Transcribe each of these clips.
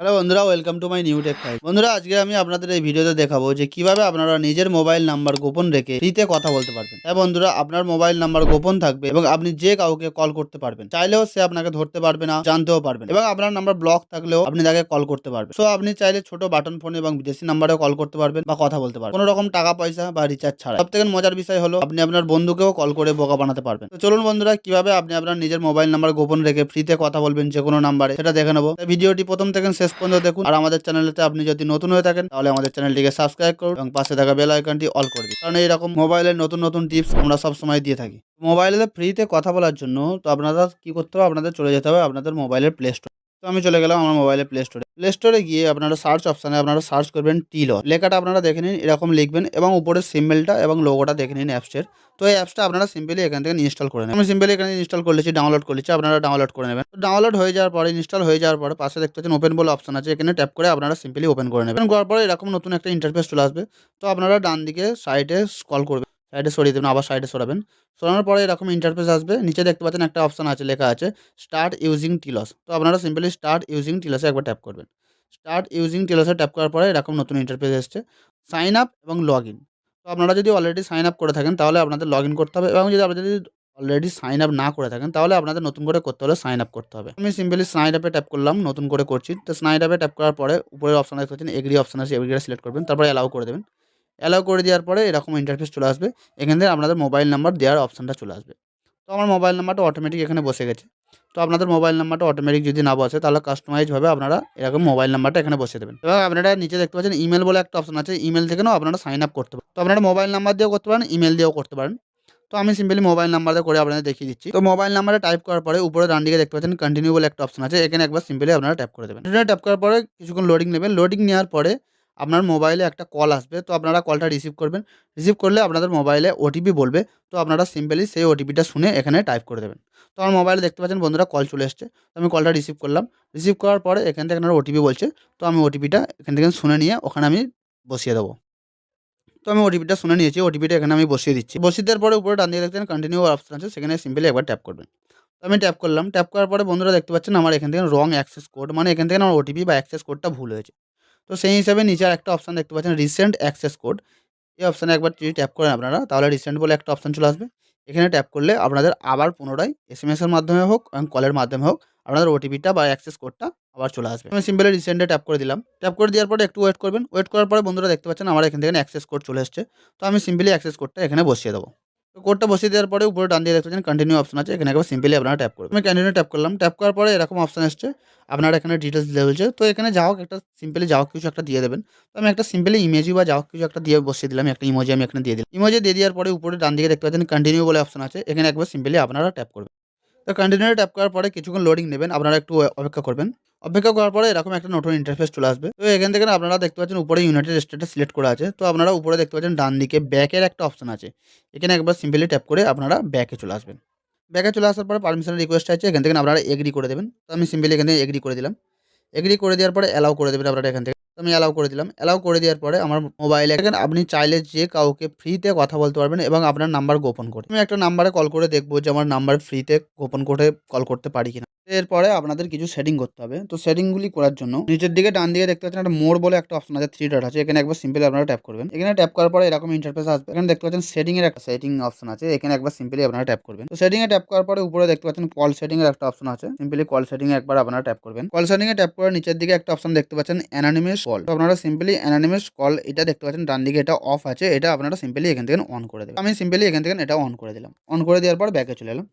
Hello বন্ধুরা welcome to my new tech five বন্ধুরা, আজকে আমি আপনাদের এই ভিডিওতে দেখাবো যে কীভাবে আপনারা নিজের মোবাইল নাম্বার গোপন রেখে ফ্রিতে কথা বলতে পারবেন। হ্যাঁ বন্ধুরা, আপনার মোবাইল নাম্বার গোপন থাকবে এবং আপনি যে কাউকে কল করতে পারবেন, চাইলেও সে আপনাকে ধরতে পারবে না, জানতেও পারবেন এবং আপনার নাম্বার ব্লক থাকলেও আপনি তাকে কল করতে পারবেন। সো আপনি চাইলে ছোট বাটন ফোন এবং বিদেশি নাম্বারেও কল করতে পারবেন বা কথা বলতে পারবেন। কোনো রকম টাকা, পয়সা বা রিচার্জ ছাড়া। সব থেকে মজার বিষয় হলো, আপনি আপনার বন্ধুকেও কল করে বোকা বানাতে পারবেন। তো চলুন বন্ধুরা, কীভাবে আপনি আপনার নিজের মোবাইল নাম্বার গোপন রেখে ফ্রিতে কথা বলবেন যে কোনো নাম্বারে সেটা দেখে নেব। ভিডিওটি প্রথম থেকে শেষ পর্যন্ত দেখুন। আর আমাদের চ্যানেলেতে আপনি যদি নতুন হয়ে থাকেন, তাহলে আমাদের চ্যানেলটিকে সাবস্ক্রাইব করুন এবং পাশে থাকা বেল আইকনটি অল করে দিন। কারণ এইরকম মোবাইলের নতুন নতুন টিপস আমরা সবসময় দিয়ে থাকি। মোবাইলে ফ্রিতে কথা বলার জন্য তো আপনারা কি করতে হবে? আপনাদের চলে যেতে হবে আপনাদের মোবাইলের প্লে স্টোর তো আমি চলে গেলাম আমার মোবাইলে প্লে স্টোরে প্লে স্টোরে গিয়ে আপনারা সার্চ অপশানে আপনারা সার্চ করবেন টিল লেখাটা আপনারা দেখে নিন, এরকম লিখবেন এবং উপরের সিম্বলটা এবং লোগোটা দেখে নিন অ্যাপসের তো এই অ্যাপসটা আপনারা সিম্পলি এখান থেকে ইনস্টল করে নেবেন। আমি সিম্পলি এখানে ইনস্টল করেছি ডাউনলোড করেছি আপনারা ডাউনলোড করে নেবেন। ডাউনলোড হয়ে যাওয়ার পরে ইনস্টল হয়ে যাওয়ার পরে পাশে দেখতে পাচ্ছেন ওপেন বলে অপশন আছে, এখানে ট্যাপ করে আপনারা সিম্পলি ওপেন করে নেবেন। করার পরে এরকম নতুন একটা ইন্টারফেস চলে আসবে। তো আপনারা ডান দিকে সাইডে স্কল করবেন। সাইডে সরিয়ে দেবেন, আবার সাইডে সরাবেন। সরানোর পরে এরকম ইন্টারফেস আসবে, নিচে দেখতে পাচ্ছেন একটা অপশান আছে, লেখা আছে স্টার্ট ইউজিং টিলস তো আপনারা সিম্পলি স্টার্ট ইউজিং টিলসে একবার ট্যাপ করবেন। স্টার্ট ইউজিং টিলসে ট্যাপ করার পরে এরকম নতুন ইন্টারফেস এসছে সাইন আপ এবং লগ ইন তো আপনারা যদি অলরেডি সাইন আপ করে থাকেন, তাহলে আপনাদের লগ ইন করতে হবে এবং যদি আপনারা যদি অলরেডি সাইন আপ না করে থাকেন, তাহলে আপনাদের নতুন করে করতে হলে সাইন আপ করতে হবে। আমি সিম্পলি সাইন আপে ট্যাপ করলাম, নতুন করে করছি। তো সাইন আপে ট্যাপ করার পরে উপরের অপশান দেখতে পাচ্ছেন এগ্রি অপশান আছে এগ্রিটা সিলেক্ট করবেন, তারপরে অ্যালাউ করে দেবেন। অ্যালাউ করে দেওয়ার পরে এরকম ইন্টারফেস চলে আসবে। এখান থেকে আপনাদের মোবাইল নাম্বার দেওয়ার অপশনটা চলে আসবে। তো আমার মোবাইল নাম্বারটা অটোমেটিক এখানে বসে গেছে। তো আপনাদের মোবাইল নাম্বারটা অটোমেটিক যদি না বসে, তাহলে কাস্টমাইজভাবে আপনারা এরকম মোবাইল নাম্বারটা এখানে বসে দেবেন। এবং আপনারা নিচে দেখতে পাচ্ছেন ইমেল বলে একটা অপশন আছে। ইমেল থেকেও আপনারা সাইন আপ করতে পারেন। তো আপনারা মোবাইল নাম্বার দিয়েও করতে পারেন ইমেল দিয়েও করতে পারেন। তো আমি সিম্পলি মোবাইল নাম্বার করে আপনাদের দেখিয়ে দিচ্ছি। তো মোবাইল নাম্বারে টাইপ করার পরে উপরে ডান দিকে দেখতে পাচ্ছেন কন্টিনিউ বলে একটা অপশন আছে। এখানে একবার সিম্পলি আপনারা ট্যাপ করে দেবেন। ট্যাপ করার পরে কিছুক্ষণ লোডিং নেবেন। লোডিং নেওয়ার পরে আপনার মোবাইলে একটা কল আসবে, তো আপনারা কলটা রিসিভ করবেন। রিসিভ করলে আপনাদের মোবাইলে ওটিপি বলবে, তো আপনারা সিম্পলি সেই ওটিপিটা শুনে এখানে টাইপ করে দেবেন। তো আমার মোবাইলে দেখতে পাচ্ছেন বন্ধুরা কল চলে এসছে, তো আমি কলটা রিসিভ করলাম। রিসিভ করার পরে এখান থেকে আপনারা ওটিপি বলছে, তো আমি ওটিপিটা এখান থেকে শুনে নিয়ে ওখানে আমি বসিয়ে দেবো। তো আমি ওটিপিটা শুনে নিয়েছি ওটিপিটা এখানে আমি বসিয়ে দিচ্ছি। বসিয়ে দেওয়ার পরে উপরে ডান দিকে দেখছেন কন্টিনিউ অপশন আছে, সেখানে সিম্পলি একবার ট্যাপ করবেন। তো আমি ট্যাপ করলাম ট্যাপ করার পরে বন্ধুরা দেখতে পাচ্ছেন আমার এখান থেকে রং অ্যাক্সেস কোড মানে এখান থেকে আমার ওটিপি বা অ্যাক্সেস কোডটা ভুল হয়েছে। তো সেই হিসাবে নিচে একটা অপশান দেখতে পাচ্ছেন রিসেন্ট অ্যাক্সেস কোড এই অপশানে একবার যদি ট্যাপ করেন আপনারা, তাহলে রিসেন্ট বলে একটা অপশান চলে আসবে। এখানে ট্যাপ করলে আপনাদের আবার পুনরায় এস এম এসের মাধ্যমে হোক এবং কলের মাধ্যমে হোক, আপনাদের ওটিপিটা বা অ্যাক্সেস কোডটা আবার চলে আসবে। আমি সিম্পলি রিসেন্টে ট্যাপ করে দিলাম। ট্যাপ করে দেওয়ার পরে একটু ওয়েট করবেন। ওয়েট করার পরে বন্ধুরা দেখতে পাচ্ছেন আমার এখান থেকে অ্যাক্সেস কোড চলে এসছে। তো আমি সিম্পলি অ্যাক্সেস কোডটা এখানে বসিয়ে দেবো। কোডটা বসিয়ে দেওয়ার পরে উপরে ডান দিয়ে দেখতে পাচ্ছেন কন্টিনিউ অপশন আছে। এখানে একবার সিম্পলি আপনারা ট্যাপ করবেন। আমি কন্টিনিউ ট্যাপ করলাম। ট্যাপ করার পরে এরকম অপশন আসছে আপনারা এখানে ডিটেলস দিতে বলছে। তো এখানে যা হোক একটা সিম্পলি যাও কিছু একটা দিয়ে দেবেন। তো আমি একটা সিম্পলি ইমেজি বা যাও কিছু একটা দিয়ে বসিয়ে দিলাম। একটা ইমোজি আমি এখানে দিয়ে দিলাম। ইমোজি দিয়ে দেওয়ার পরে উপরে ডান দিকে দেখতে পাচ্ছেন কন্টিনিউ বলে অপশন আছে। এখানে একবার সিম্পলি আপনারা ট্যাপ করবেন। তো কন্টিনিউ ট্যাপ করার পরে কিছুক্ষণ লোডিং নেবেন, আপনারা একটু অপেক্ষা করবেন। অপেক্ষা করার পরে এরকম একটা নতুন ইন্টারফেস চলে আসবে। তো এখান থেকে আপনারা দেখতে পাচ্ছেন উপরে ইউনাইটেড স্টেটে সিলেক্ট করা আছে। তো আপনারা উপরে দেখতে পাচ্ছেন ডান দিকে ব্যাকের একটা অপশন আছে। এখানে একবার সিম্পলি ট্যাপ করে আপনারা ব্যাকে চলে আসবেন। ব্যাকে চলে আসার পরে পারমিশনের রিকোয়েস্ট আছে, এখান থেকে আপনারা এগ্রি করে দেবেন। তো আমি সিম্পলি এখান থেকে এগ্রি করে দিলাম। এগ্রি করে দেওয়ার পরে অ্যালাউ করে দেবেন আপনারা এখান থেকে। তো আমি অ্যালাউ করে দিলাম। অ্যালাউ করে দেওয়ার পরে আমার মোবাইলে আপনি চাইলে যে কাউকে ফ্রিতে কথা বলতে পারবেন এবং আপনার নাম্বার গোপন করে। আমি একটা নাম্বারে কল করে দেখব যে আমার নাম্বার ফ্রিতে গোপন করে কল করতে পারি কিনা। এরপরে আপনাদের কিছু সেটিং করতে হবে। তো সেটিংগুলি করার জন্য নিচের দিকে ডান দিকে দেখতে পাচ্ছেন একটা মোড় বলে একটা অপশন আছে থ্রি ডট আছে। এখানে একবার সিম্পলি আপনারা ট্যাপ করবেন। এখানে ট্যাপ করার পরে এরকম ইন্টারফেস আসবে। এখানে দেখতে পাচ্ছেন সেটিং এর একটা সেটিং অপশন আছে। এখানে একবার সিম্পলি আপনারা ট্যাপ করবেন। তো সেটিং এ ট্যাপ করার পরে উপরে দেখতে পাচ্ছেন কল সেটিং এর একটা অপশন আছে। সিম্পলি কল সেটিং এ একবার আপনারা ট্যাপ করবেন। কল সেটিং এ ট্যাপ করে নিচের দিকে একটা অপশন দেখতে পাচ্ছেন অ্যানানিমাস কল তো আপনারা সিম্পলি অ্যানানিমাস কল এটা দেখতে পাচ্ছেন, ডান দিকে এটা অফ আছে। এটা আপনারা সিম্পলি এখান থেকে অন করে দেবেন। আমি সিম্পলি এখান থেকে এটা অন করে দিলাম। অন করে দেওয়ার পর ব্যাকে চলে এলাম।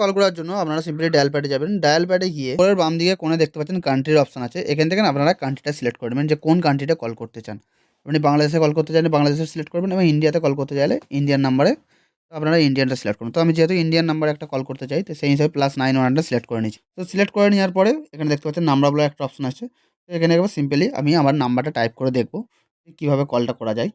কল করার জন্য আপনারা সিম্পলি ডায়াল প্যাডে যাবেন। ডায়াল প্যাডে গিয়ে পরের বাম দিকে কোণে দেখতে পাচ্ছেন কান্ট্রির অপশন আছে। এখান থেকে আপনারা কান্ট্রিটা সিলেক্ট করবেন যে কোন কান্ট্রিটা কল করতে চান। আপনি বাংলাদেশে কল করতে চাইলে বাংলাদেশে সিলেক্ট করবেন এবং ইন্ডিয়াতে কল করতে চাইলে ইন্ডিয়ান নাম্বারে আপনারা ইন্ডিয়ানটা সিলেক্ট করুন। তো আমি যেহেতু ইন্ডিয়ান নাম্বার একটা কল করতে চাই, তো সেই হিসাবে প্লাস নাইন ওয়ানটা সিলেক্ট করে নিচ্ছি তো সিলেক্ট করে নেওয়ার পরে এখানে দেখতে পাচ্ছেন নাম্বার বলে একটা অপশন আছে। তো এখানে একবার সিম্পলি আমি আমার নাম্বারটা টাইপ করে দেখব কীভাবে কলটা করা যায়।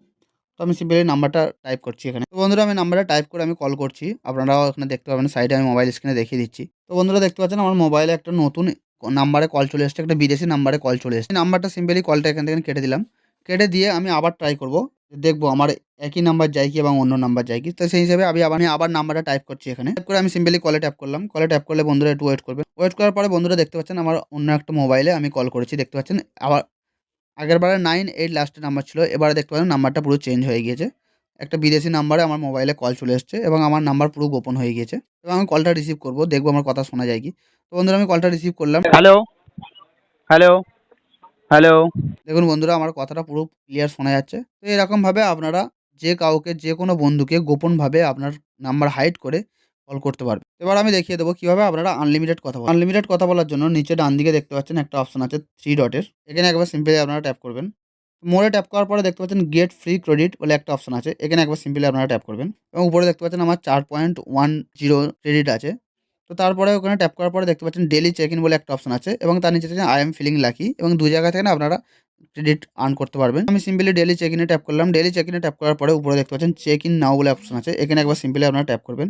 তো আমি সিম্পলি নাম্বারটা টাইপ করছি এখানে। তো বন্ধুরা, আমি নাম্বারটা টাইপ করে আমি কল করছি। আপনারাও এখানে দেখতে পাবেন সাইডে আমি মোবাইল স্ক্রিনে দেখিয়ে দিচ্ছি। তো বন্ধুরা, দেখতে পাচ্ছেন আমার মোবাইলে একটা নতুন নাম্বারে কল চলে এসছে, একটা বিদেশি নাম্বারে কল চলে এসছে। নাম্বারটা সিম্পলি কলটা এখান থেকে কেটে দিলাম। কেটে দিয়ে আমি আবার ট্রাই করব। দেখব আমার একই নাম্বার যায় কি এবং অন্য নাম্বার যায় কি। তো সেই হিসাবে আমি আবার আবার নাম্বারটা টাইপ করছি এখানে। টাইপ করে আমি সিম্পলি কলে ট্যাপ করলাম। কলে ট্যাপ করলে বন্ধুরা একটু ওয়েট করবে। ওয়েট করার পরে বন্ধুরা, দেখতে পাচ্ছেন আমার অন্য একটা মোবাইলে আমি কল করেছি। দেখতে পাচ্ছেন, আবার আগের বারে নাইন এইট লাস্টের নাম্বার ছিল। এবারে দেখতে পাচ্ছেন নাম্বারটা পুরো চেঞ্জ হয়ে গিয়েছে। একটা বিদেশি নাম্বারে আমার মোবাইলে কল চলে এসছে এবং আমার নাম্বার পুরো গোপন হয়ে গিয়েছে। এবং আমি কলটা রিসিভ করব দেখব আমার কথা শোনা যায় কি। তো বন্ধুরা আমি কলটা রিসিভ করলাম। হ্যালো হ্যালো হ্যালো দেখুন বন্ধুরা আমার কথাটা পুরো ক্লিয়ার শোনা যাচ্ছে। তো এরকমভাবে আপনারা যে কাউকে যে কোনো বন্ধুকে গোপনভাবে আপনার নাম্বার হাইড করে কল করতে পারবে। এবার আমি দেখিয়ে দেবো কীভাবে আপনারা আনলিমিটেড কথা বলেন। আনলিমিটেড কথা বলার জন্য নিচে ডান দিকে দেখতে পাচ্ছেন একটা অপশন আছে থ্রি ডটের এখানে একবার সিম্পলি আপনারা ট্যাপ করবেন। মোড়ে ট্যাপ করার পরে দেখতে পাচ্ছেন গেট ফ্রি ক্রেডিট বলে একটা অপশন আছে। এখানে একবার সিম্পলি আপনারা ট্যাপ করবেন। এবং উপরে দেখতে পাচ্ছেন আমার চার পয়েন্ট ওয়ান জিরো ক্রেডিট আছে। তো তারপরে ওখানে ট্যাপ করার পরে দেখতে পাচ্ছেন ডেলি চেক ইন বলে একটা অপশন আছে। এবং তার নিচে আই এম ফিলিং লাকি এবং দু জায়গা থেকে আপনারা ক্রেডিট আর্ন করতে পারবেন। আমি সিম্পলি ডেলি চেক ইনে ট্যাপ করলাম। ডেলি চেক ইনে ট্যাপ করার পরে উপরে দেখতে পাচ্ছেন চেক ইন নাও বলে অপশন আছে। এখানে একবার সিম্পলি আপনারা ট্যাপ করবেন।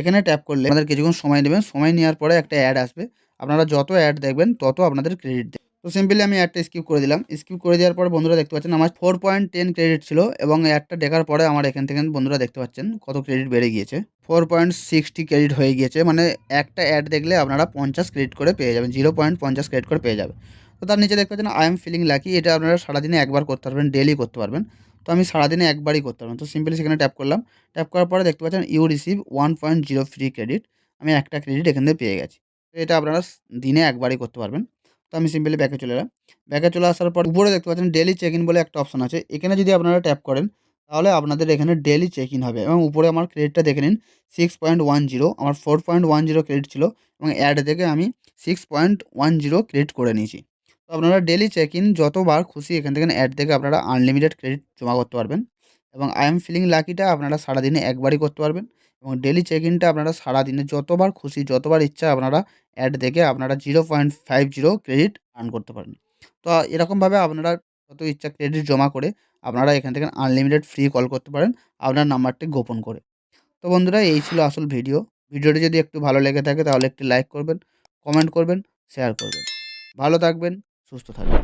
এখানে ট্যাপ করলে আপনাদের কিছুক্ষণ সময় নেবেন। সময় নেওয়ার পরে একটা অ্যাড আসবে। আপনারা যত অ্যাড দেখবেন, তত আপনাদের ক্রেডিট দেবে। তো সিম্পলি আমি অ্যাডটা স্কিপ করে দিলাম। স্কিপ করে দেওয়ার পরে বন্ধুরা দেখতে পাচ্ছেন, আমার ফোর পয়েন্ট টেন ক্রেডিট ছিল এবং অ্যাডটা দেখার পরে আমার এখান থেকে বন্ধুরা দেখতে পাচ্ছেন কত ক্রেডিট বেড়ে গিয়েছে। ফোর পয়েন্ট সিক্সটি ক্রেডিট হয়ে গিয়েছে মানে একটা অ্যাড দেখলে আপনারা পঞ্চাশ ক্রেডিট করে পেয়ে যাবেন জিরো পয়েন্ট পঞ্চাশ ক্রেডিট করে পেয়ে যাবে তো তার নিচে দেখতে পাচ্ছেন আই এম ফিলিং লাকি এটা আপনারা সারাদিনে একবার করতে পারবেন ডেলি করতে পারবেন। তো আমি সারাদিনে একবারই করতে পারবেন তো সিম্পলি সেখানে ট্যাপ করলাম। ট্যাপ করার পরে দেখতে পাচ্ছেন you receive one point zero free credit আমি একটা ক্রেডিট এখান থেকে পেয়ে গেছি। তো এটা আপনারা দিনে একবারই করতে পারবেন। তো আমি সিম্পলি ব্যাকে চলে এলাম। ব্যাকে চলে আসার পর উপরে দেখতে পাচ্ছেন ডেলি চেক ইন বলে একটা অপশন আছে। এখানে যদি আপনারা ট্যাপ করেন, তাহলে আপনাদের এখানে ডেলি চেক ইন হবে এবং উপরে আমার ক্রেডিটটা দেখে নিন সিক্স পয়েন্ট ওয়ান জিরো আমার four point one zero credit ছিল এবং অ্যাড থেকে আমি six point one zero credit করে নিয়েছি। আপনারা ডেলি চেক ইন যতবার খুশি এখান থেকে অ্যাড থেকে আপনারা আনলিমিটেড ক্রেডিট জমা করতে পারবেন এবং আই এম ফিলিং লাকিটা আপনারা সারাদিনে একবারই করতে পারবেন এবং ডেলি চেক ইনটা আপনারা সারাদিনে যতবার খুশি, যতবার ইচ্ছা আপনারা অ্যাড দেখে আপনারা zero point five zero credit earn করতে পারেন তো এরকমভাবে আপনারা যত ইচ্ছা ক্রেডিট জমা করে আপনারা এখান থেকে আনলিমিটেড ফ্রি কল করতে পারেন আপনার নাম্বারটি গোপন করে। তো বন্ধুরা, এই ছিল আসল ভিডিও ভিডিওটি যদি একটু ভালো লেগে থাকে তাহলে একটি লাইক করবেন কমেন্ট করবেন শেয়ার করবেন। ভালো থাকবেন। সুস্থ থাকবেন